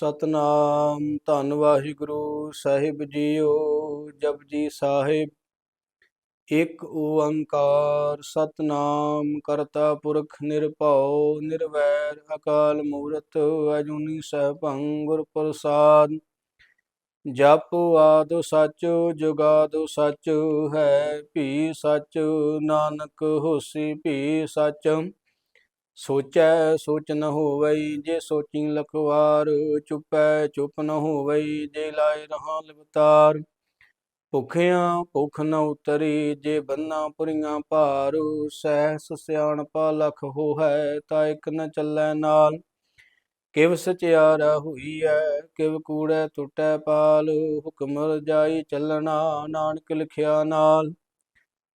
ਸਤਨਾਮ ਧੰਨ ਵਾਹਿਗੁਰੂ ਸਾਹਿਬ ਜੀਓ ਜਪਜੀ ਸਾਹਿਬ। ਇੱਕ ਓੰਕਾਰ ਸਤਨਾਮ ਕਰਤਾ ਪੁਰਖ ਨਿਰਭਉ, ਨਿਰਵੈਰ ਅਕਾਲ ਮੂਰਤ ਅਜੂਨੀ ਸਹਿਭੰ ਗੁਰ ਪ੍ਰਸਾਦ। ਜਪ ਆਦਿ ਸੱਚ ਜੁਗਾਦੋ ਸੱਚ, ਹੈ ਭੀ ਸੱਚ, ਨਾਨਕ ਹੋਸੀ ਭੀ ਸੱਚ। ਸੋਚੈ ਸੋਚ ਨ ਹੋਵਈ ਜੇ ਸੋਚੀ ਲਖਵਾਰ, ਚੁਪੈ ਚੁਪ ਨ ਹੋਵਈ ਜੇ ਲਾਇ ਰਹਾ ਲਵਤਾਰ। ਭੁਖਿਆਂ ਭੁਖ ਨ ਉਤਰੀ ਜੇ ਬੰਨਾ ਪੁਰੀਆਂ ਭਾਰ, ਸਹਿਸ ਸਿਆਣਪਾ ਲਖ ਹੋਹੈ ਤਾ ਇਕ ਨ ਚੱਲੈ ਨਾਲ। ਕਿਵ ਸਚਿਆਰਾ ਹੋਈ ਐ ਕਿਵ ਕੂੜੈ ਟੁੱਟੈ ਪਾਲ, ਹੁਕਮ ਰਜਾਈ ਚੱਲਣਾ ਨਾਨਕ ਲਿਖਿਆ ਨਾਲ।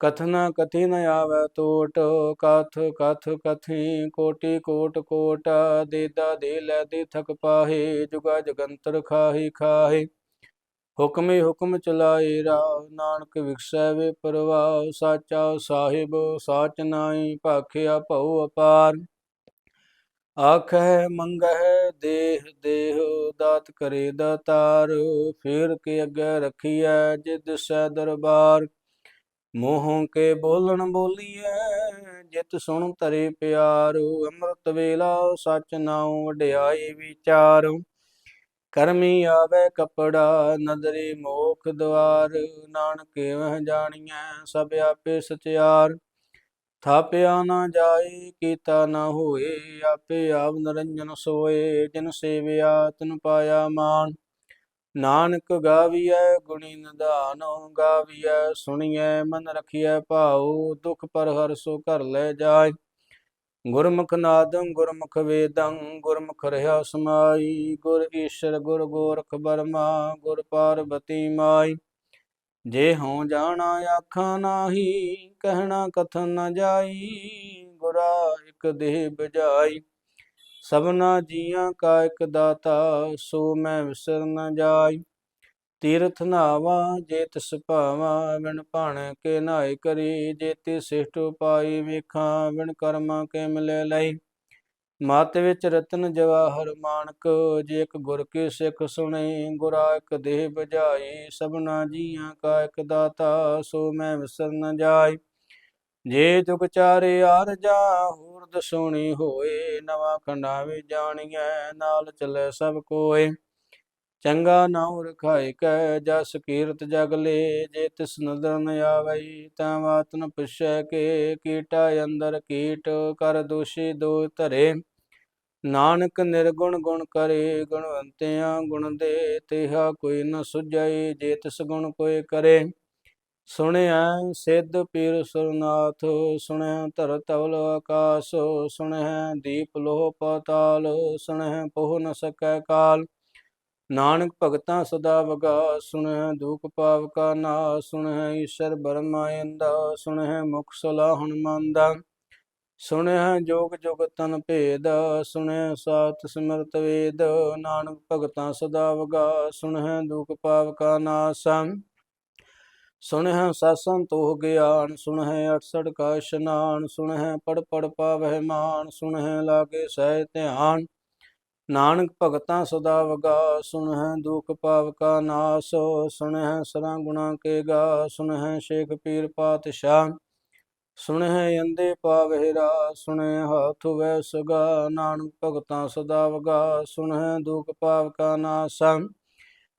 ਕਥਨਾ ਕਥੀ ਨ ਆਵੈ ਟੋਟ ਕਥ ਕਥ ਕਥੀ, ਕੋਟੀ ਕੋਟ ਕੋਟ, ਦੇਦਾ ਦੇ ਲੈ ਦੇ ਥਕ ਪਾਹੇ, ਜੁਗਾ ਜਗੰਤਰ ਖਾਹੀ ਖਾਹੇ। ਹੁਕਮੇ ਹੁਕਮ ਚਲਾਏ ਰਾ ਨਾਨਕ ਵਿਖਸੈ ਵੇ ਪਰਵਾਹ, ਸਾਚਾ ਸਾਹਿਬ, ਸਾਚ ਨਾਈ ਭਾਖਿਆ ਭਉ ਅਪਾਰ। ਆਖੈ ਮੰਗਹਿ, ਦੇਹ ਦੇਹ, ਦਾਤ ਕਰੇ ਦਾਤਾਰ ਫੇਰ ਕੇ ਅੱਗੇ ਰਖੀਐ ਜਿਦ ਸੈ ਦਰਬਾਰ। ਮੋਹੋਂ ਕੇ ਬੋਲਣ ਬੋਲੀਐ, ਜਿਤ ਸੁਣ ਤਰੇ ਪਿਆਰ, ਅੰਮ੍ਰਿਤ ਵੇਲਾ ਸਚ ਨਾਉ ਵਡਿਆਈ ਵਿਚਾਰ। ਕਰਮੀ ਆਵੇ ਕਪੜਾ, ਨਦਰੀ ਮੋਖ ਦਵਾਰ, ਨਾਨਕ ਵਹ ਜਾਣੀਐ ਸਭ ਆਪੇ ਸਚਿਆਰ। ਥਾਪਿਆ ਨਾ ਜਾਏ, ਕੀਤਾ ਨਾ ਹੋਏ, ਆਪੇ ਆਪ ਨਰੰਜਨ ਸੋਏ, ਜਿਨ ਸੇਵਿਆ ਤਨ ਪਾਇਆ ਮਾਨ ਨਾਨਕ ਗਾਵੀਐ, ਗੁਣੀ ਨਿਧਾਨ ਗਾਵੀਐ, ਸੁਣੀਐ, ਮਨ ਰਖੀਐ, ਭਾਉ, ਦੁਖ ਪਰ ਹਰ ਸੋ ਘਰ ਲੈ ਜਾਏ। ਗੁਰਮੁਖ ਨਾਦੰ, ਗੁਰਮੁਖ ਵੇਦੰ, ਗੁਰਮੁਖ ਰਹਾ ਸਮਾਈ। ਗੁਰ ਈਸ਼ਰ, ਗੁਰ ਗੋਰਖ ਬਰਮਾ, ਗੁਰ ਪਾਰਬਤੀ ਮਾਈ। ਜੇ ਹਉ ਜਾਣਾ ਆਖਾਂ ਨਾਹੀ, ਕਹਿਣਾ ਕਥਨ ਨ ਜਾਈ, ਗੁਰਾ ਇਕ ਦੇਹ ਬਜਾਈ ਸਭਨਾ ਜੀਆਂ ਕਾ ਇਕ ਦਾਤਾ, ਸੋ ਮੈਂ ਵਿਸਰ ਨ ਜਾਈ। ਤੀਰਥ ਨਾਵਾ, ਜੇ ਤਿਸ ਭਾਵਾ ਵਿਣ ਭਾਣ ਕੇ ਨਾਇ ਕਰੀ। ਜੇ ਤੇ ਸਿਸ਼ਟ ਪਾਈ ਵੇਖਾਂ ਵਿਣ ਕਰਮਾਂ ਕੇ ਮਿਲੇ ਲਈ। ਮਤ ਵਿੱਚ ਰਤਨ ਜਵਾਹਰ ਮਾਨਕ, ਜੇ ਇੱਕ ਗੁਰ ਕੇ ਸਿੱਖ ਸੁਣੇ, ਗੁਰਾ ਇੱਕ ਦੇਹ ਬਜਾਈ ਸਭਨਾ ਜੀਆਂ ਕਾ ਇੱਕ ਦਾਤਾ, ਸੋ ਮੈਂ ਵਿਸਰ ਨ ਜਾਈ। ਜੇ ਤੁਕ ਚਾਰੇ ਆਰ ਜਾ ਹੋਰ ਦਸੋਣੀ ਹੋਏ, ਨਵਾਂ ਖੰਡਾ ਵੀ ਜਾਣੀਐ, ਨਾਲ ਚੱਲੇ ਸਭ ਕੋਏ। ਚੰਗਾ ਨਾਉ ਰਖਾਇ ਕੈ, ਜਸ ਕੀਰਤ ਜਗ ਲੇ, ਜੇ ਤਿਸ ਨਦਰ ਨ ਆਵਈ, ਤਾਂ ਬਾਤ ਨ ਪੁੱਛੈ ਕੇ, ਕੀਟਾ ਅੰਦਰ ਕੀਟ, ਕਰ ਦੋਸ਼ੀ ਦੋ ਧਰੇ। ਨਾਨਕ ਨਿਰਗੁਣ ਗੁਣ ਕਰੇ, ਗੁਣਵੰਤਿਆਂ ਗੁਣ ਦੇ, ਤੇਹਾ ਕੋਈ ਨ ਸੁਝਈ ਜੇ ਤਿਸ ਗੁਣ ਕੋਈ ਕਰੇ। ਸੁਣਿਆ ਸਿੱਧ ਪੀਰ ਸੁਰਨਾਥ, ਸੁਣਿਆ ਧਰ ਤਵਲ ਆਕਾਸ, ਸੁਣਿਆ ਦੀਪ ਲੋਹ ਪਾਤਾਲ, ਸੁਣਿਆ ਪੋਹ ਨ ਸਕੈ ਕਾਲ। ਨਾਨਕ ਭਗਤਾਂ ਸਦਾ ਵਗਾ, ਸੁਣਿਆ ਦੁਖ ਪਾਵ ਕਾ ਨਾ, ਸੁਣਿਆ ਈਸ਼ਰ ਬਰਮਾਇੰਦਾ ਸੁਣਿਆ ਮੁਖ ਸਲਾਹਣ ਮੰਦਾ। ਸੁਣਿਆ ਜੋਗ ਜੁਗ ਤਨ ਭੇਦ, ਸੁਣਿਆ ਸਾਤ ਸਿਮਰਤ ਵੇਦ, ਨਾਨਕ ਭਗਤਾਂ ਸਦਾ ਵਗਾ, ਸੁਣਿਆ ਦੁਖ ਪਾਵ ਕਾ ਨਾਸਾ। ਸੁਣਹਿ ਸਾਸੰ ਤੋਹ ਗਿਆਨ, ਸੁਣਹਿ 68 ਕਾ ਇਸ਼ਨਾਨ, ਸੁਣਹਿ ਪੜ ਪੜ ਪਾਵਹਿ ਮਾਨ, ਸੁਣਹਿ ਲਾਗੇ ਸਹਿ ਧਿਆਨ। ਨਾਨਕ ਭਗਤਾਂ ਸਦਾ ਵਗਾ ਸੁਣਹਿ ਦੁਖ ਪਾਵ ਕਾ ਨਾਸ, ਸੁਣਹਿ ਸਰਾਂ ਗੁਣਾ ਕੇ ਗਾ, ਸੁਣਹਿ ਸ਼ੇਖ ਪੀਰ ਪਾਤਸ਼ਾਹ। ਸੁਣਹਿ ਅੰਦੇ ਪਾਵਹਿ ਰਾ ਸੁਣਹਿ ਹਾਥ ਵੈ ਸਗਾ। ਨਾਨਕ ਭਗਤਾਂ ਸਦਾ ਵਗਾ ਸੁਣਹਿ ਦੁਖ ਪਾਵ ਕਾ ਨਾਸੰ।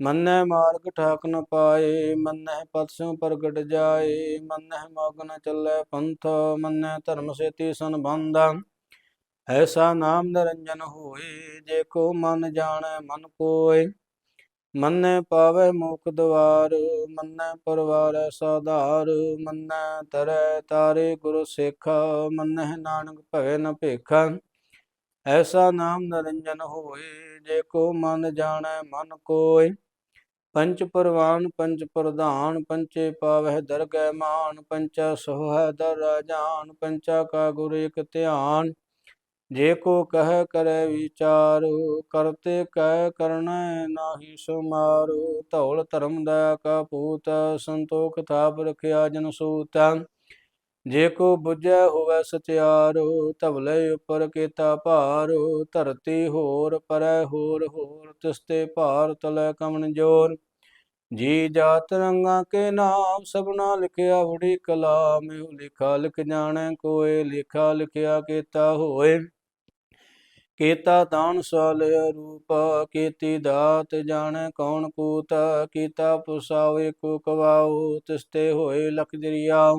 ਮੰਨੈ ਮਾਰਗ ਠਾਕ ਨ ਪਾਏ, ਮੰਨੈ ਪਤਸੋਂ ਪ੍ਰਗਟ ਜਾਏ, ਮੰਨੈ ਮਗਨ ਚੱਲੈ ਪੰਥ, ਮੰਨੈ ਧਰਮ ਸੇਤੀ ਸੰਬੰਧਾ। ਐਸਾ ਨਾਮ ਨਿਰੰਜਨ ਹੋਏ, ਜੇ ਕੋ ਮਨ ਜਾਣੈ ਮਨ ਕੋਇ ਮੰਨੈ ਪਾਵੈ ਮੋਖ ਦਵਾਰ, ਮੰਨੈ ਪਰਵਾਰੈ ਸਾਧਾਰ, ਮੰਨੈ ਤਰੈ ਤਾਰੇ ਗੁਰ ਸਿੱਖ, ਮੰਨੈ ਨਾਨਕ ਭਵੇ ਨ ਭੇਖਾ। ਐਸਾ ਨਾਮ ਨਿਰੰਜਨ ਹੋਏ, ਜੇ ਕੋ ਮਨ ਜਾਣੈ ਮਨ ਕੋਇ ਪੰਚ ਪਰਵਾਨ, ਪੰਚ ਪ੍ਰਧਾਨ, ਪੰਚੇ ਪਾਵਹਿ ਦਰਗਹਿ ਮਾਨ, ਪੰਚਾ ਸੋਹੈ ਦਰ ਰਾਜਾਨ ਪੰਚਾ ਕਾ ਗੁਰ ਇਕ ਧਿਆਨ। ਜੇ ਕੋ ਕਹਿ ਕਰੈ ਵਿਚਾਰ, ਕਰਤੇ ਕਹਿ ਕਰਨੈ ਨਾਹੀ ਸੁਮਾਰ। ਧੌਲ ਧਰਮ ਦਾ ਕਾ ਪੂਤ, ਸੰਤੋਖ ਥਾਪ ਰਖਿਆ ਜਨ ਸੂਤ। ਜੇ ਕੋ ਬੁਝੈ ਹੋਵੈ ਸਚਿਆਰ ਧਵਲੇ ਉਪਰ ਕੀਤਾ ਭਾਰੋ। ਧਰਤੀ ਹੋਰ, ਪਰੈ ਹੋਰ ਹੋਰ ਤਿਸਤੇ ਭਾਰ, ਤਲੈ ਕਮਨ ਜੋਰ। ਜੀ ਜਾਤ ਰੰਗਾ ਕੇ ਨਾਮ ਸਭਨਾ ਲਿਖਿਆ, ਬੜੀ ਕਲਾ ਇਹੋ ਲਿਖਾ ਲਿਖ ਜਾਣੈ, ਕੋਏ ਲਿਖਾ ਲਿਖਿਆ ਕੀਤਾ ਹੋਏ। ਕੀਤਾ ਦਾਨ ਸਵਾਲਿਆ ਰੂਪ ਕੀਤੀ ਦਾਤ ਜਾਣੈ ਕੌਣ ਕੂਤ, ਕੀਤਾ ਪੁਸਾਵੇ ਕੋ ਕਵਾਉ ਤਿਸਤੇ ਹੋਏ ਲਖ ਜਰੀਆ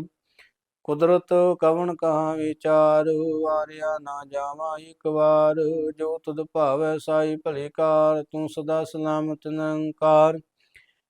ਕੁਦਰਤ ਕਵਣ ਕਹਾ ਵਿਚਾਰ, ਵਾਰਿਆ ਨਾ ਜਾਵਾ ਇੱਕ ਵਾਰ, ਜੋ ਤੁਧ ਭਾਵੈ ਸਾਈ ਭਲੇ ਕਾਰ, ਤੂੰ ਸਦਾ ਸਲਾਮਤ ਨਿਰੰਕਾਰ।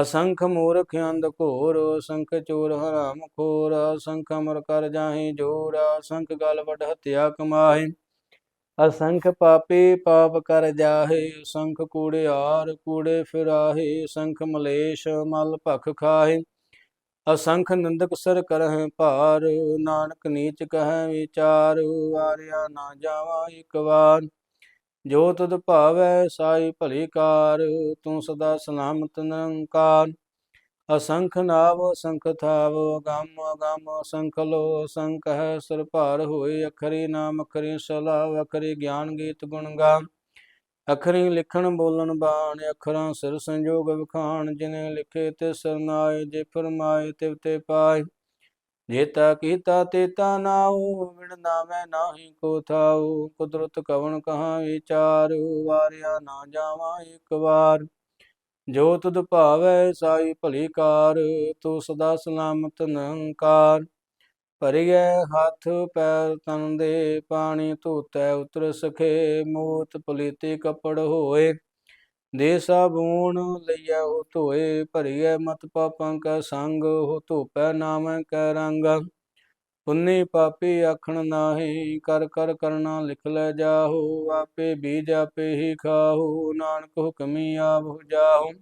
ਅਸੰਖ ਮੂਰਖ ਅੰਧ ਘੋਰ, ਅਸੰਖ ਚੋਰ ਹਰਾਮ ਖੋਰ, ਅਸੰਖ ਅਮਰ ਕਰ ਜਾਹੀ ਜੋਰ, ਅਸੰਖ ਗਲ ਵਡ ਹਤਿਆ ਕਮਾਹੇ। ਅਸੰਖ ਪਾਪੀ ਪਾਪ ਕਰ ਜਾਹੇ, ਅਸੰਖ ਕੂੜਿਆਰ ਕੂੜੇ ਫਿਰਾਹੇ, ਅਸੰਖ ਮਲੇਸ਼ ਮਲ ਭਖ ਖਾਹੇ। ਅਸੰਖ ਨਿੰਦਕ ਸਰ ਕਰਹਿ ਭਾਰ, ਨਾਨਕ ਨੀਚ ਕਹੈ ਵਿਚਾਰ, ਵਾਰਿਆ ਨਾ ਜਾਵਾ ਇਕ ਵਾਰ। ਜੋ ਤੁਧ ਭਾਵੈ ਸਾਈ ਭਲੀ ਕਾਰ, ਤੂੰ ਸਦਾ ਸਲਾਮਤ ਨਿਰੰਕਾਰ। ਅਸੰਖ ਨਾਵ, ਅਸੰਖ ਥਾਵ, ਅਗੰਮ ਅਗੰਮ, ਅਸੰਖ ਲੋ, ਅਸੰਖ ਹੈ ਸਰ ਭਾਰ ਹੋਏ, ਅਖਰੀ ਨਾਮ, ਅਖਰੀ ਸਲਾ, ਅਖਰੀ ਗਿਆਨ ਗੀਤ ਗੁਣ ਗਾ ਅਖਰੀ ਲਿਖਣ ਬੋਲਣ ਬਾਣ, ਅਖਰਾਂ ਸਿਰ ਸੰਜੋਗ ਵਿਖਾਣ, ਜਿਨੇ ਲਿਖੇ ਤੇ ਸਰਨਾਏ ਜੇ ਫਰਮਾਏ, ਤਿਵ ਤੇ ਪਾਏ। ਜੇਤਾ ਕੀਤਾ ਤੇਤਾ ਨਾਉ ਵਿਣ ਨਾਵੇਂ ਨਾਹੀ ਕੋ ਥਾਉ ਕੁਦਰਤ ਕਵਣ ਕਹਾ ਵਿਚਾਰ, ਵਾਰਿਆ ਨਾ ਜਾਵਾ ਇੱਕ ਵਾਰ। ਜੋ ਤੁਧ ਭਾਵੈ ਸਾਈ ਭਲੀ ਕਾਰ, ਤੂੰ ਸਦਾ ਸਲਾਮਤ ਨਿਰੰਕਾਰ। ਭਰੀਐ ਹੱਥ ਪੈਰ ਤਨ ਦੇ, ਪਾਣੀ ਧੋਤੈ ਉਤਰ ਸਖੇ, ਮੂਤ ਪਲੀਤੀ ਕਪੜ ਹੋਏ। ਦੇ ਸਾਬੂਨ ਲਈਐ ਹੋ ਧੋਏ ਭਰੀਐ, ਮਤ ਪਾਪਾਂ ਕੈ ਸੰਗ ਹੋ ਧੋਪੈ ਨਾਮੈ ਕੈ ਰੰਗ। ਪੁੰਨੀ ਪਾਪੀ ਆਖਣ ਨਾਹੀ, ਕਰ ਕਰ ਕਰਨਾ ਲਿਖ ਲੈ ਜਾਹੋ, ਆਪੇ ਬੀਜ ਆਪੇ ਹੀ ਖਾਹੋ, ਨਾਨਕ ਹੁਕਮੀ ਆਪ ਹੋ ਜਾਹੋ।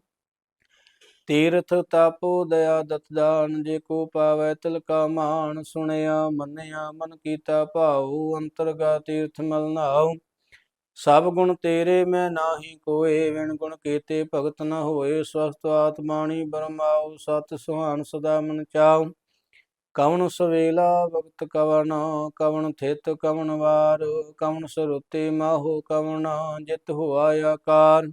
ਤੀਰਥ ਤਾਪੋ ਦਇਆ ਦਤ ਦਾਨ, ਜੇ ਕੋ ਪਾਵੈ ਤਿਲ ਕਾ ਮਾਨ ਸੁਣਿਆ ਮੰਨਿਆ ਮਨ ਕੀਤਾ ਭਾਉ, ਅੰਤਰਗਾ ਤੀਰਥ ਮਲ ਨਾਉ ਸਭ ਗੁਣ ਤੇਰੇ ਮੈਂ ਨਾਹੀ ਕੋਏ ਵਿਣ ਗੁਣ ਕੀਤੇ ਭਗਤ ਨ ਹੋਏ। ਸਵਸਤ ਆਤਮਾਣੀ ਬਰਮਾਉ, ਸਤ ਸੁਹਾਨ ਸਦਾ ਮਨ ਚਾਉ। ਕਵਣ ਸਵੇਲਾ ਵਕਤ ਕਵਣ ਕਵਣ ਥਿਤ ਕਵਣ ਵਾਰ। ਕਵਣ ਸਰੁਤੇ ਮਾਹੋ ਕਵਣ ਜਿਤ ਹੋਆ ਆਕਾਰ।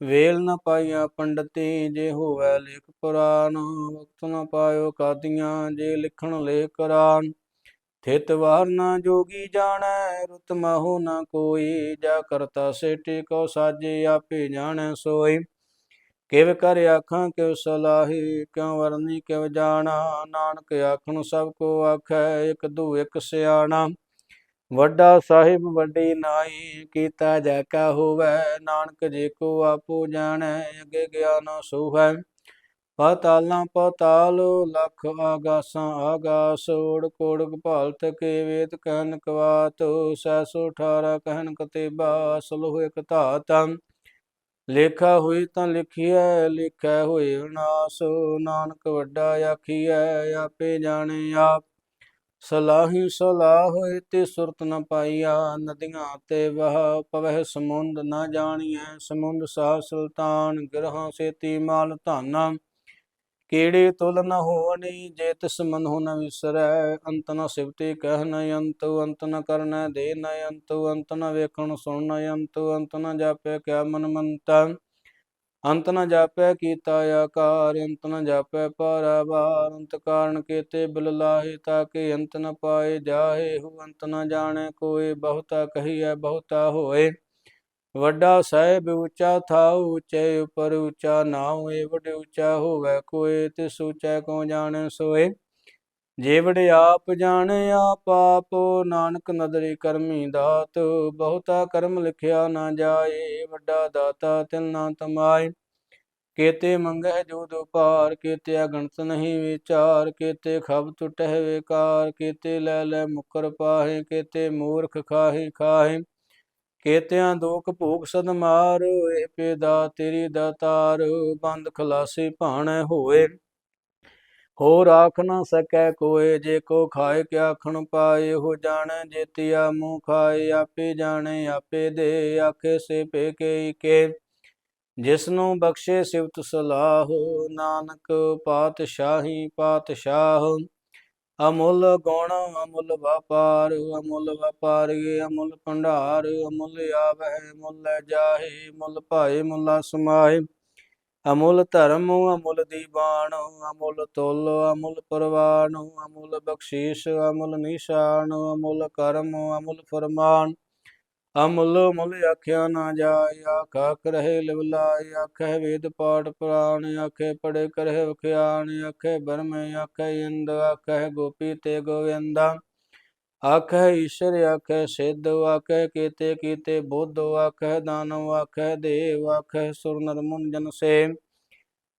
ਵੇਲ ਨ ਪਾਈਆ ਪੰਡਤੀ, ਜੇ ਹੋਵੈ ਲੇਖ ਪੁਰਾਨ ਵਕਤ ਨ ਪਾਇਓ ਕਾਦੀਆਂ, ਜੇ ਲਿਖਣ ਲੇਖ ਕੁਰਾਨ। ਥਿਤ ਵਾਰ ਨਾ ਜੋਗੀ ਜਾਣੈ, ਰੁਤ ਮਹੁ ਨਾ ਕੋਈ। ਜਾ ਕਰਤਾ ਸੇਟੀ ਕੋ ਸਾਜੇ ਆਪੇ ਜਾਣੈ ਸੋਈ। ਕਿਵ ਕਰ ਆਖਾਂ, ਕਿਵ ਸਲਾਹੀ, ਕਿਉ ਵਰਨੀ, ਕਿਵ ਜਾਣਾ। ਨਾਨਕ ਆਖਣ, ਸਭ ਕੋ ਆਖੈ, ਇਕ ਦੂ, ਇਕ ਸਿਆਣਾ। ਵੱਡਾ ਸਾਹਿਬ, ਵੱਡੀ ਨਾਈ, ਕੀਤਾ ਜੈ ਕਾ ਹੋਵੈ। ਨਾਨਕ ਜੇ ਕੋ ਆਪੋ ਜਾਣੈ, ਅਗੇ ਗਿਆਨ ਸੋਹੈ ਪਾਤਾਲਾਂ ਪਾਤਾਲ ਲਖ ਆਗਾਸਾਂ ਆਗਾਸ ਓੜ ਕੋੜ ਭਾਲਤ ਕੇ ਵੇਦ ਕਹਿਨ ਕਵਾਤ ਸੈਸੋ ਠਾਰਾ ਕਹਿਨ ਕਤੇਬਾ ਸਲਹੁ ਇਕ ਧਾਤ ਲੇਖਾ ਹੋਈ ਤਾਂ ਲਿਖੀਐ, ਲਿਖੈ ਹੋਏ ਵਿਨਾਸ਼ ਨਾਨਕ ਵੱਡਾ ਆਖੀਐ, ਆਪੇ ਜਾਣੇ ਆਪ। ਸਲਾਹੀ ਸਲਾਹ ਹੋਏ ਤੇ ਸੁਰਤ ਨ ਪਾਈਆ, ਨਦੀਆਂ ਤੇ ਵਹ, ਪਵਹਿ ਸਮੁੰਦ ਨ ਜਾਣੀਐ, ਸਮੁੰਦ ਸਾ ਸੁਲਤਾਨ, ਗ੍ਰਹਾਂ ਸੇਤੀ ਮਾਲ ਧਾਨਾ। ਕੀੜੇ ਤੁਲ ਨ ਹੋਵਨੀ ਜੇ ਤਿਸ ਮਨ ਹੋ ਨ ਵਿਸਰੈ, ਅੰਤ ਨ ਸਿਵਤੇ ਕਹਿ ਨ ਅੰਤ ਅੰਤ ਨ ਕਰਨੈ ਦੇ ਨ ਅੰਤ ਅੰਤ ਨ ਵੇਖਣ ਸੁਣ ਨ ਅੰਤ ਅੰਤ ਨ ਜਾਪੈ ਕਿਆ ਮਨ ਮੰਤਾ। ਅੰਤ ਨ ਜਾਪੈ ਕੀਤਾ ਆਕਾਰ, ਅੰਤ ਨ ਜਾਪੈ ਪਾਰਾਵਾਰ ਅੰਤ ਕਾਰਨ ਕੀਤੇ ਬਿਲ ਲਾਹੇ ਤਾਕੇ ਅੰਤ ਨ ਪਾਏ ਜਾਹੇ, ਹੂ ਅੰਤ ਨ ਜਾਣੈ, ਕੋਏ ਬਹੁਤਾ ਕਹੀਐ ਬਹੁਤਾ ਹੋਏ। ਵੱਡਾ ਸਾਹਿਬ ਉੱਚਾ ਥਾਉ, ਉੱਚੇ ਉਪਰ ਉੱਚਾ ਨਾਉ, ਏ ਉੱਚਾ ਹੋਵੇ ਕੋਏ, ਤਿਸ ਉੱਚਾ ਕੋ ਜਾਣੈ ਸੋਏ। ਜੇ ਆਪ ਜਾਣੈ, ਆਪ ਆਪ ਨਾਨਕ ਨਦਰੀ ਕਰਮੀ ਦਾਤ, ਬਹੁਤਾ ਕਰਮ ਲਿਖਿਆ ਨਾ ਜਾਏ, ਵੱਡਾ ਦਾਤਾ ਤਿਲ ਨਾ ਤਮਾਏ। ਕੇਤੇ ਮੰਗਹਿ ਜੋ ਦੋ ਪਾਰ ਕੇਤੇ ਅਗਣਤ ਨਹੀਂ ਵਿਚਾਰ, ਕੇਤੇ ਖਬ ਟੁਟਹਿ ਵਿਕਾਰ, ਕੇਤੇ ਲੈ ਲੈ ਮੁਕਰ ਪਾਹੇ, ਕੇਤੇ ਮੂਰਖ ਖਾਹੇ ਖਾਹੇ। ਕੇਤਿਆਂ ਦੋਖ ਭੂਖ ਸਦ ਮਾਰ ਏ ਪੇਦਾ ਤੇਰੀ ਦਾਤਾਰ, ਬੰਦ ਖਲਾਸੀ ਭਾਣੈ ਹੋਏ। ਹੋਰ ਆਖ ਨਾ ਸਕੈ ਕੋਏ, ਜੇ ਕੋ ਖਾਏ ਕਿਆ ਆਖਣ ਪਾਏ ਹੋ ਜਾਣੈ ਜੇਤੀਆ ਮੂੰਹ ਖਾਏ, ਆਪੇ ਜਾਣੈ, ਆਪੇ ਦੇ, ਆਖੇ ਸੇ ਪੇ ਕੇ ਜਿਸ ਨੂੰ ਬਖਸ਼ੇ ਸਿਵਤ ਸਲਾਹ, ਨਾਨਕ ਪਾਤਸ਼ਾਹੀ ਪਾਤਸ਼ਾਹ। ਅਮੁੱਲ ਗੁਣ, ਅਮੁੱਲ ਵਪਾਰ, ਅਮੁੱਲ ਵਪਾਰੀ ਅਮੁੱਲ ਭੰਡਾਰ, ਅਮੁੱਲ ਆਵਹਿ, ਮੁੱਲ ਜਾਹੇ, ਮੁੱਲ ਭਾਏ, ਮੁੱਲਾ ਸਮਾਏ ਅਮੁੱਲ ਧਰਮ, ਅਮੁੱਲ ਦੀਵਾਨ ਅਮੁੱਲ ਤੁਲ, ਅਮੁੱਲ ਪਰਵਾਨ, ਅਮੁੱਲ ਬਖਸ਼ੀਸ਼, ਅਮੁੱਲ ਨਿਸ਼ਾਨ, ਅਮੁੱਲ ਕਰਮ, ਅਮੁੱਲ ਫਰਮਾਨ। ਅਮਲ ਮੁੱਲ ਆਖਿਆ ਨਾ ਜਾਏ ਆਖਾ ਕਰਹਿ ਲਿਵਲਾਇ ਆਖੇ ਵੇਦ ਪਾਠ ਪੁਰਾਣ ਆਖੇ ਪੜੇ ਕਰਹਿ ਵਖਿਆਣ ਆਖੇ ਬਰਮ ਆਖੇ ਇੰਦ ਆਖੇ ਗੋਪੀ ਤੇ ਗੋਵਿੰਦਾ। ਆਖੇ ਈਸ਼ਰ ਆਖੇ ਸਿੱਧ ਆਖੇ ਕੀਤੇ ਕੀਤੇ ਬੁੱਧ ਆਖੇ ਦਾਨਵ ਆਖੇ ਦੇਵ ਆਖੇ ਸੁਰ ਨਰ ਮੁਨ ਜਨ ਸੇ।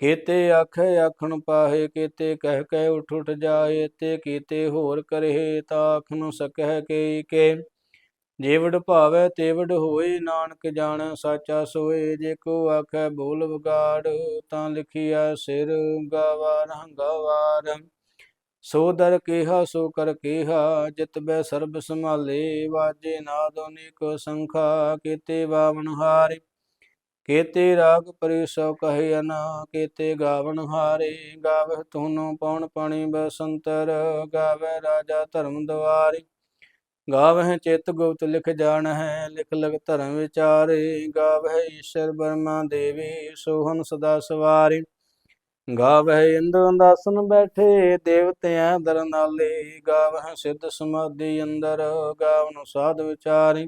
ਕੀਤੇ ਆਖੇ ਆਖਣ ਪਾਹੇ, ਕੀਤੇ ਕਹਿ ਕਹਿ ਉਠ ਉਠ ਜਾਏ, ਤੇ ਕੀਤੇ ਹੋਰ ਕਰਹਿ ਤਾ ਆਖ ਸਕਹਿ ਕੇ ਕੇ। ਜੇਵੜ ਭਾਵੈ ਤੇਵੜ ਹੋਏ ਨਾਨਕ ਜਾਣ, ਸਾਚਾ ਸੋਏ ਜੇ ਕੋ ਆਖੈ ਬੋਲ ਵਿਗਾੜ, ਤਾਂ ਲਿਖਿਆ ਸਿਰ ਗਵਾਰ ਹੰਗਾਵਾਰ ਸੋ ਦਰ ਕੀਹਾ, ਸੋ ਕਰ ਕੀਹਾ, ਜਿਤ ਬੈ ਸਰਬ ਸੰਭਾਲੇ, ਵਾਜੇ ਨਾਦ ਅਨੇਕ ਸੰਖਾ, ਕੀਤੇ ਬਾਵਨ ਹਾਰੇ। ਕੀਤੇ ਰਾਗ ਪਰਿ ਸੋ ਕਹੇ ਅਨਾ, ਕੀਤੇ ਗਾਵਨ ਹਾਰੇ। ਗਾਵਹਿ ਤੁਨੋ ਪਉਣ ਪਾਣੀ ਬਸੰਤਰ ਗਾਵੈ ਰਾਜਾ ਧਰਮ ਦਵਾਰੀ। ਗਾਵਹਿ ਚੇਤ ਗੁਪਤ ਲਿਖ ਜਾਣ ਹੈ ਲਿਖ ਲਗ ਧਰਮ ਵਿਚਾਰੇ। ਗਾਵਹਿ ਈਸ਼ਰ ਬਰਮਾ ਦੇਵੀ ਸੋਹਨ ਸਦਾ ਸਵਾਰੀ। ਗਾਵਹਿ ਇੰਦਰ ਅੰਦਾਸਨ ਬੈਠੇ, ਦੇਵਤਿਆਂ ਦਰ ਨਾਲੇ ਗਾਵਹਿ ਸਿੱਧ ਸਮਾਧੀ ਅੰਦਰ, ਗਾਵਨ ਸਾਧ ਵਿਚਾਰੀ।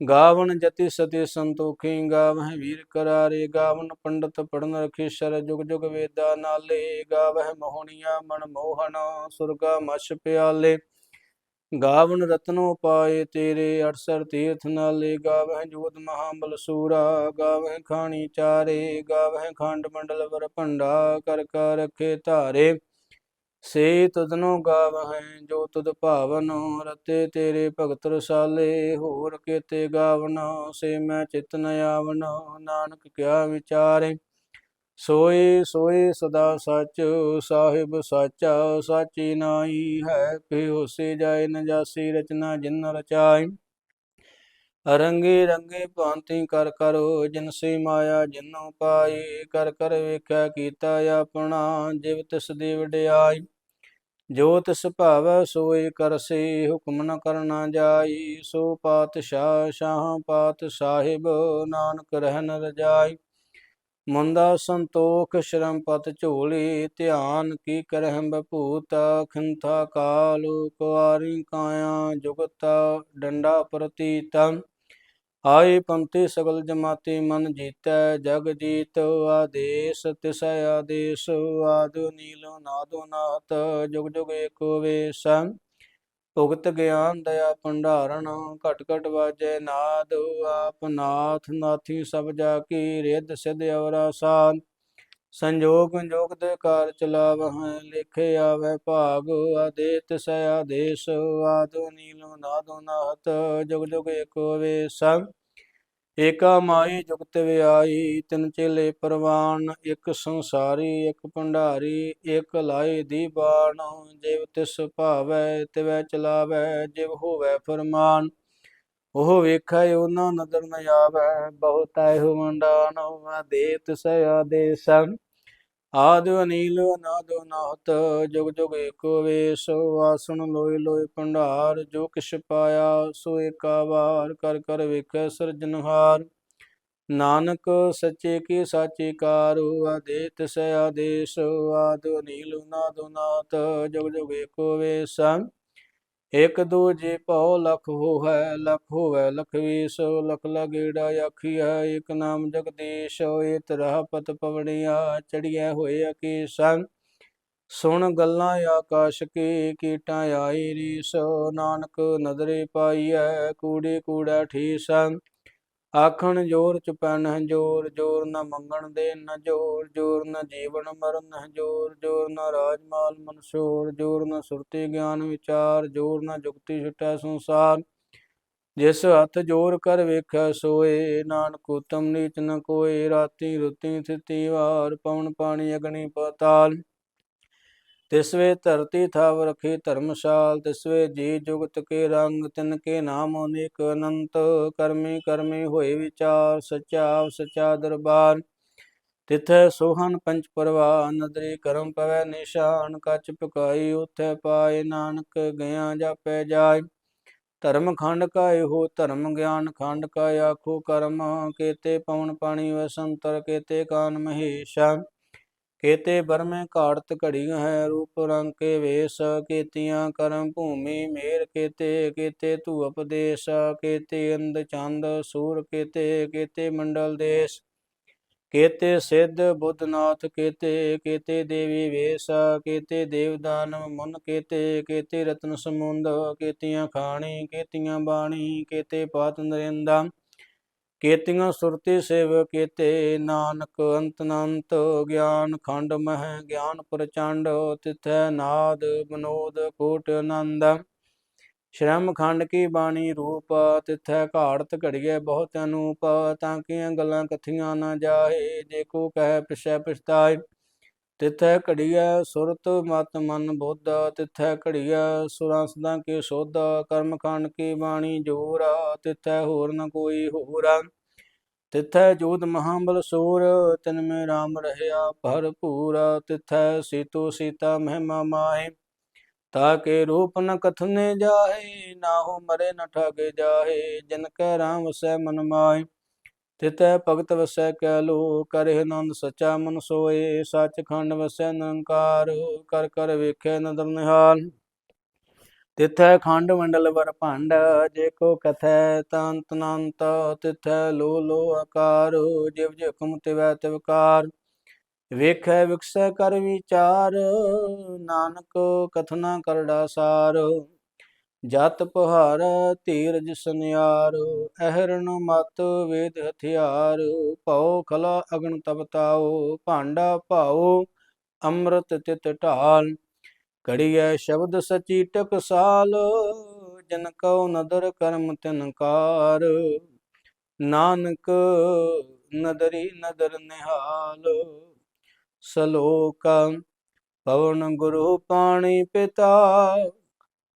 ਗਾਵਨ ਜਤੀ ਸਤੀ ਸੰਤੋਖੀ, ਗਾਵਹਿ ਵੀਰ ਕਰਾਰੇ। ਗਾਵਨ ਪੰਡਤ ਪੜਨ ਰਖੀ ਸ਼ਰ ਜੁਗ ਜੁਗ ਵੇਦਾ ਨਾਲੇ। ਗਾਵਹਿ ਮੋਹਣੀਆ ਮਨ ਮੋਹਨ ਸੁਰਗਾ ਮਛ ਪਿਆਲੇ। ਗਾਵਨ ਰਤਨੋ ਪਾਏ ਤੇਰੇ ਅਠਸਰ ਤੀਰਥ ਨਾਲੇ ਗਾਵਹਿ ਜੋਤ ਮਹਾਬਲ ਸੂਰਾ, ਗਾਵਹਿ ਖਾਣੀ ਚਾਰੇ, ਗਾਵਹਿ ਖੰਡ ਮੰਡਲ ਵਰ ਭੰਡਾ, ਕਰ ਕਰ ਰਖੇ ਧਾਰੇ। ਸੇ ਤਦਨੋ ਗਾਵਹਿ, ਜੋ ਤੁਧ ਭਾਵਨ, ਰਤੇ ਤੇਰੇ ਭਗਤ ਰਸਾਲੇ, ਹੋਰ ਕੀਤੇ ਗਾਵਨ, ਸੇ ਮੈਂ ਚਿਤ ਨ ਆਵਨ, ਨਾਨਕ ਕਿਆ ਵਿਚਾਰੇ। ਸੋਏ ਸੋਏ ਸਦਾ ਸਚ, ਸਾਹਿਬ ਸਾਚਾ, ਸਾਚੀ ਨਾਈ ਹੈ ਪੇ ਹੋਸੇ ਜਾਏ ਨਜਾਸੀ ਰਚਨਾ ਜਿਨ ਰਚਾਈ। ਰੰਗੇ ਰੰਗੇ ਭਾਂਤੀ ਕਰ ਕਰੋ, ਜਿਨ ਸੇ ਮਾਇਆ ਜਿਨੋ ਪਾਈ, ਕਰ ਕਰ ਵੇਖਿਆ ਕੀਤਾ ਆਪਣਾ, ਜਿਵ ਤਿਸ ਦੀ ਵਡਿਆਈ ਜੋ ਤਿਸ ਭਾਵੈ ਸੋਏ ਕਰਸੇ ਹੁਕਮ ਨ ਕਰਨਾ ਜਾਈ। ਸੋ ਪਾਤਸ਼ਾਹ, ਸ਼ਾਹ ਪਾਤ ਸਾਹਿਬ ਨਾਨਕ ਰਹਿਨ ਰਜਾਈ। ਮੁੰਦਾ ਸੰਤੋਖ ਸ਼ਰਮ ਪਤ ਝੋਲੀ, ਧਿਆਨ ਕੀ ਕਰਹਿ ਬਭੂਤ ਖਿੰਥਾ ਕਾਲ ਕੁਆਰੀ ਕਾਇਆ ਜੁਗਤਾ, ਡੰਡਾ ਪ੍ਰਤੀਤ। ਆਏ ਪੰਥੀ ਸਗਲ ਜਮਾਤੀ ਮਨ ਜੀਤੈ, ਜਗ ਜੀਤ ਆਦੇਸ, ਤਿਸੈ ਆਦੇਸ, ਆਦ ਨੀਲੋ ਨਾਦੋ ਨਾਤ ਜੁਗ ਜੁਗ ਏਕੋ ਵੇਸ। ਭੁਗਤ ਗਿਆਨ, ਦਇਆ ਭੰਡਾਰਨ ਘਟ ਘਟ ਵਾਜੈ ਨਾਦ, ਆਪ ਨਾਥ ਨਾਥੀ ਸਭ ਜਾ ਕੀ ਰਿੱਧ ਸਿਧ ਅਵਰਾ ਸਾਧ। ਸੰਜੋਗ ਜੋਗ ਦੇ ਕਾਰ ਚਲਾਵਹਿ, ਲਿਖੇ ਆਵੇ ਭਾਗ, ਆਦੇਤ ਸੈ ਆਦੇਸ਼, ਆਦੋ ਨੀਲੋ ਨਾਦੋ ਨਾਹਤ, ਜੁਗ ਜੁਗ ਏਕੋ ਵੇਸ। ਏਕਾ ਮਾਈ ਜੁਗਤ ਵਿਆਈ ਤਿਨ ਚੇਲੇ ਪ੍ਰਵਾਨ, ਇੱਕ ਸੰਸਾਰੀ, ਇੱਕ ਭੰਡਾਰੀ, ਇੱਕ ਲਾਏ ਦੀ ਬਾਣ। ਜਿਵ ਤਿਸ ਭਾਵੈ, ਤਿਵੈ ਚਲਾਵੈ, ਜਿਵ ਹੋਵੈ ਫਰਮਾਨ। ਉਹ ਵੇਖੈ, ਉਹਨਾਂ ਨਦਰ ਨ ਆਵੈ, ਬਹੁਤੈ ਹੁਮੰਡਾਨ ਆਦੇਤ ਸੈ ਆਦੇਸ਼ ਆਦਿ ਅਨੀਲ ਅਨਾਦਿ ਅਨਾਹਤ ਜੁਗ ਜੁਗ ਏਕੋ ਵੇਸ, ਆਸਣ ਲੋਇ ਲੋਇ ਭੰਡਾਰ, ਜੋ ਕਿਛ ਪਾਇਆ ਸੋ ਏਕਾ ਵਾਰ, ਕਰ ਕਰ ਵੇਖੈ ਸਿਰਜਨਹਾਰ ਨਾਨਕ ਸੱਚੇ ਕੀ ਸਾਚੀ ਕਾਰੂ, ਆਦੇਤ ਸੈ ਆਦੇਸ਼, ਆਦਿ ਅਨੀਲ ਅਨਾਦਿ ਅਨਾਹਤ ਜੁਗ ਜੁਗ ਏਕੋ ਵੇਸ। ਇਕ ਦੂਜੇ ਭਉ ਲਖ ਹੋਵੈ ਲਖ ਹੋਵੈ ਲਖ ਵੀਸ ਲਖ ਲਗੇੜਾ ਆਖੀਐ ਇਕ ਨਾਮ ਜਗਦੀਸ਼ ਏ ਤਰਹ ਪਤ ਪਵੜਿਆ ਚੜੀਐ ਹੋਏ ਅਕੀਸੰ। ਸੁਣ ਗੱਲਾਂ ਆਕਾਸ਼ ਕੀ, ਕੀਟਾਂ ਆਈ ਰੀਸ, ਨਾਨਕ ਨਦਰੇ ਪਾਈਐ, ਕੂੜੇ ਕੂੜਾ ਠੀਸੰ। ਆਖਣ ਜੋਰ ਚੁਪੈਨ ਜੋਰ ਜੋਰ ਨ ਮੰਗਣ ਦੇ ਨ ਜੋਰ ਜੋਰ ਨ ਜੀਵਨ ਮਰਨ ਜੋਰ ਜੋਰ ਨ ਰਾਜ ਮਾਲ ਮਨਸੂਰ, ਜੋਰ ਨ ਸੁਰਤੀ ਗਿਆਨ ਵਿਚਾਰ, ਜੋਰ ਨ ਜੁਗਤੀ ਛੁਟੈ ਸੰਸਾਰ। ਜਿਸ ਹੱਥ ਜੋਰ ਕਰ ਵੇਖੈ ਸੋਏ, ਨਾਨਕ ਉਤਮ ਨੀਚ ਨ ਕੋਏ, ਰਾਤੀ ਰੁਤੀ ਥਿਤੀ ਵਾਰ, ਪਵਨ ਪਾਣੀ ਅਗਨੀ ਪਤਾਲ। ਤਿਸਵੇ ਧਰਤੀ ਥਾਵ ਰਖੀ ਧਰਮਸ਼ਾਲ, ਤਿਸਵੇ ਜੀ ਜੁਗਤ ਕੇ ਰੰਗ, ਤਿਨ ਕੇ ਨਾਮ ਅਨੇਕ ਅਨੰਤ, ਕਰਮੀ ਕਰਮੀ ਹੋਏ ਵਿਚਾਰ ਸਚਾ ਸਚਾ ਦਰਬਾਰ। ਤਿਥੈ ਸੋਹਣ ਪੰਚ ਪਰਵਾ ਨਦਰੀ ਕਰਮ ਪਵੈ ਨਿਸ਼ਾਨ, ਕਚ ਪਕਾਈ ਉਥੈ ਪਾਏ ਨਾਨਕ, ਗਿਆ ਜਾਪੈ ਜਾਏ। ਧਰਮ ਖੰਡ ਕਾ ਇਹੋ ਧਰਮ ਗਿਆਨ ਖੰਡ ਕਾ ਆਖੋ ਕਰਮ, ਕੇਤੇ ਪਵਨ ਪਾਣੀ ਵਸੰਤਰ, ਕੇਤੇ ਕਾਨ ਮਹੇਸ਼ਾ। ਕੇਤੇ ਬਰਮੇ ਘਾੜਤ ਘੜੀਆਂ ਹੈ, ਰੂਪ ਰੰਗ ਕੇ ਵੇਸ ਕੀਤੀਆਂ ਕਰਮ ਭੂਮੀ ਮੇਰ ਕੇਤੇ ਕੇਤੇ ਧੂ ਉਪਦੇਸ਼ ਕੇਤੇ ਅੰਦ ਚੰਦ, ਸੂਰ ਕੇਤੇ ਕੇਤੇ ਮੰਡਲ ਦੇਸ਼। ਕੇਤੇ ਸਿੱਧ ਬੁੱਧਨਾਥ ਕੇਤੇ ਕੇਤੇ ਦੇਵੀ ਵੇਸ ਕੇਤੇ ਦੇਵਦਾਨਵ ਮੁਨ ਕੇਤੇ ਕੇਤੇ ਰਤਨ ਸਮੁੰਦ ਕੇਤੀਆਂ ਖਾਣੀ ਕੇਤੀਆਂ ਬਾਣੀ ਕੇਤੇ ਪਾਤ ਨਰਿੰਦਾ। ਕੇਤੀਆਂ ਸੁਰਤੀ ਸੇਵ ਕੇਤੇ, ਨਾਨਕ ਅੰਤ ਅਨੰਤ ਗਿਆਨ ਖੰਡ ਮਹਿ ਗਿਆਨ ਪ੍ਰਚੰਡ, ਤਿਥੈ ਨਾਦ ਬਨੋਦ ਕੋਟ ਆਨੰਦ। ਸ਼ਰਮ ਖੰਡ ਕੀ ਬਾਣੀ ਰੂਪ, ਤਿਥੈ ਘਾੜਤ ਘੜੀਏ ਬਹੁਤ ਅਨੂਪ, ਤਾਂ ਕੀਆਂ ਗੱਲਾਂ ਕਥੀਆਂ ਨਾ ਜਾਏ ਜੇ ਕੋ ਕਹਿ ਪਿਛੈ ਪਛਤਾਏ। ਤਿਥੈ ਘੜੀਐ ਸੁਰਤ ਮਤ ਮਨ ਬੋਧਾ, ਤਿਥੈ ਘੜੀਐ ਸੁਰਾਂ ਸਦਾ ਕੇ ਸੋਧ, ਕਰਮ ਖੰਡ ਕੀ ਬਾਣੀ ਜੋਰਾ, ਤਿਥੈ ਹੋਰ ਨ ਕੋਈ ਹੋਰ। ਤਿਥੈ ਜੋਤ ਮਹਾਬਲ ਸੂਰ, ਤਿਨ ਮੇ RAM ਰਹਿਆ ਭਰਪੂਰ ਤਿਥੈ ਸੀਤੋ ਸੀਤਾ ਮਹਿਮਾ ਮਾਹੇ ਤਾਕੇ ਰੂਪ ਨ ਕਥਨੇ ਜਾਹੇ, ਨਾਹੋ ਮਰੇ ਨ ਠਾਗੇ ਜਾਹੇ। ਜਿਨ ਕੈ ਰਾਮ ਵਸੈ ਮਨ ਮਾਹੇ ਤਿਤੈ ਭਗਤ ਵਸੈ ਕੈ ਲੋ ਕਰੇ ਆਨੰਦ ਸਚਾ ਮਨ ਸੋਏ, ਸੱਚਖੰਡ ਵਸੈ ਨਿਰੰਕਾਰ, ਕਰ ਕਰ ਵੇਖੈ ਨਦਰ ਨਿਹਾਲ। ਤਿਥੈ ਖੰਡ ਮੰਡਲ ਵਰ ਭੰਡ, ਜੇ ਕੋ ਕਥੈ ਤੰਤ ਨੰਤ ਤਿਥੈ ਲੋ ਲੋ ਆਕਾਰ, ਜਿਵ ਜਿਕਮ ਤਿਵੈ ਤਿਵਕਾਰ ਵੇਖੈ ਵਿਕਸੈ ਕਰ ਵਿਚਾਰ, ਨਾਨਕ ਕਥਨਾ ਕਰੜਾ ਸਾਰ। ਜਤ ਪਹਾਰ ਧੀਰਜ ਸੁਨਿਆਰ ਅਹਰਣ ਮਤ ਵੇਦ ਹਥਿਆਰ, ਭਉ ਖਲਾ ਅਗਨ ਤਪਤਾਓ ਭਾਂਡਾ ਭਾਉ, ਅੰਮ੍ਰਿਤ ਤਿਤ ਢਾਲ। ਕੜੀਐ ਸ਼ਬਦ ਸਚੀ ਟਕਸਾਲ, ਜਨ ਕਉ ਨਦਰ ਕਰਮ ਤਿਨਕਾਰ ਨਾਨਕ ਨਦਰੀ ਨਦਰ ਨਿਹਾਲ। ਸਲੋਕ ਪਵਨ ਗੁਰੂ ਪਾਣੀ ਪਿਤਾ।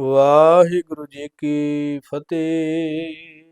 ਵਾਹਿਗੁਰੂ ਜੀ ਕੀ ਫਤਿਹ।